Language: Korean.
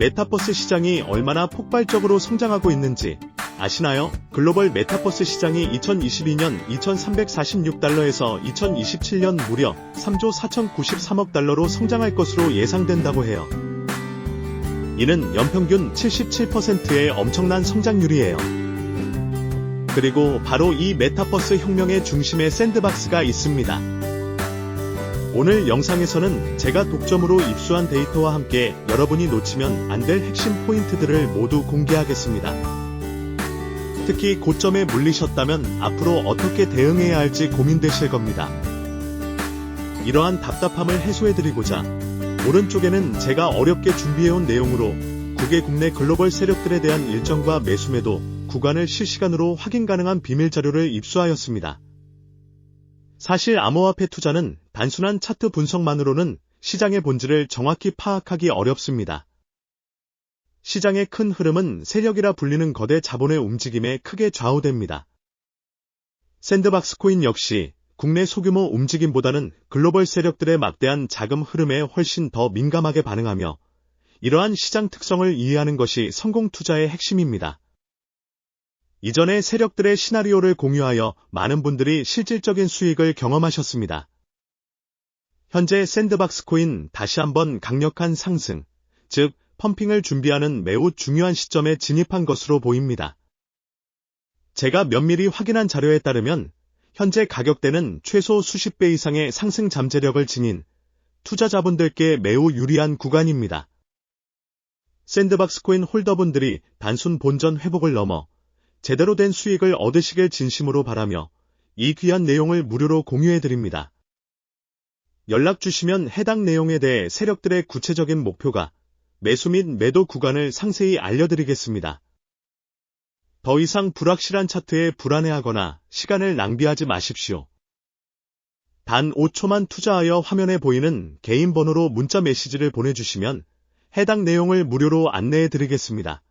메타버스 시장이 얼마나 폭발적으로 성장하고 있는지 아시나요? 글로벌 메타버스 시장이 2022년 2346달러에서 2027년 무려 3조 4093억 달러로 성장할 것으로 예상된다고 해요. 이는 연평균 77%의 엄청난 성장률이에요. 그리고 바로 이 메타버스 혁명의 중심에 샌드박스가 있습니다. 오늘 영상에서는 제가 독점으로 입수한 데이터와 함께 여러분이 놓치면 안 될 핵심 포인트들을 모두 공개하겠습니다. 특히 고점에 물리셨다면 앞으로 어떻게 대응해야 할지 고민되실 겁니다. 이러한 답답함을 해소해드리고자 오른쪽에는 제가 어렵게 준비해온 내용으로 국외 국내 글로벌 세력들에 대한 일정과 매수매도 구간을 실시간으로 확인 가능한 비밀 자료를 입수하였습니다. 사실 암호화폐 투자는 단순한 차트 분석만으로는 시장의 본질을 정확히 파악하기 어렵습니다. 시장의 큰 흐름은 세력이라 불리는 거대 자본의 움직임에 크게 좌우됩니다. 샌드박스 코인 역시 국내 소규모 움직임보다는 글로벌 세력들의 막대한 자금 흐름에 훨씬 더 민감하게 반응하며 이러한 시장 특성을 이해하는 것이 성공 투자의 핵심입니다. 이전에 세력들의 시나리오를 공유하여 많은 분들이 실질적인 수익을 경험하셨습니다. 현재 샌드박스 코인 다시 한번 강력한 상승, 즉 펌핑을 준비하는 매우 중요한 시점에 진입한 것으로 보입니다. 제가 면밀히 확인한 자료에 따르면 현재 가격대는 최소 수십 배 이상의 상승 잠재력을 지닌 투자자분들께 매우 유리한 구간입니다. 샌드박스 코인 홀더분들이 단순 본전 회복을 넘어 제대로 된 수익을 얻으시길 진심으로 바라며 이 귀한 내용을 무료로 공유해드립니다. 연락 주시면 해당 내용에 대해 세력들의 구체적인 목표가 매수 및 매도 구간을 상세히 알려드리겠습니다. 더 이상 불확실한 차트에 불안해하거나 시간을 낭비하지 마십시오. 단 5초만 투자하여 화면에 보이는 개인 번호로 문자 메시지를 보내주시면 해당 내용을 무료로 안내해 드리겠습니다.